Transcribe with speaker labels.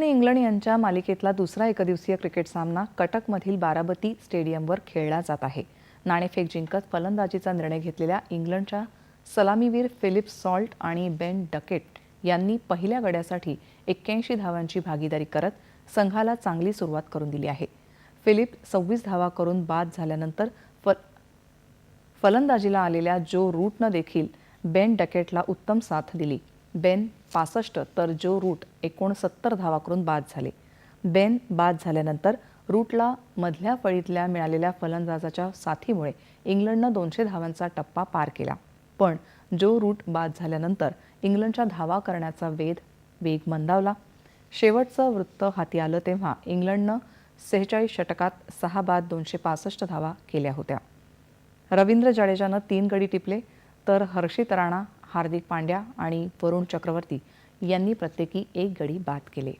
Speaker 1: आणि इंग्लंड यांच्या मालिकेतला दुसरा एकदिवसीय क्रिकेट सामना कटकमधील बाराबती स्टेडियमवर खेळला जात आहे. नाणेफेक जिंकत फलंदाजीचा निर्णय घेतलेल्या इंग्लंडच्या सलामीवीर फिलिप सॉल्ट आणि बेन डकेट यांनी पहिल्या गड्यासाठी एक्क्याऐंशी धावांची भागीदारी करत संघाला चांगली सुरुवात करून दिली आहे. फिलिप सव्वीस धावा करून बाद झाल्यानंतर फल फलंदाजीला आलेल्या जो रूटनं देखील बेन डकेटला उत्तम साथ दिली. बेन पासष्ट तर जो रूट एकोणसत्तर धावा करून बाद झाले. बेन बाद झाल्यानंतर रूटला मधल्या फळीतल्या मिळालेल्या फलंदाजाच्या साथीमुळे इंग्लंडनं दोनशे धावांचा टप्पा पार केला. पण जो रूट बाद झाल्यानंतर इंग्लंडच्या धावा करण्याचा वेध वेग मंदावला. शेवटचं वृत्त हाती आलं तेव्हा इंग्लंडनं सेहेचाळीस षटकात सहा बाद दोनशे पासष्ट धावा केल्या होत्या. रवींद्र जाडेजानं तीन गडी टिपले तर हर्षित राणा हार्दिक पांड्या आणि वरुण चक्रवर्ती यांनी प्रत्येकी एक गडी बाद केले.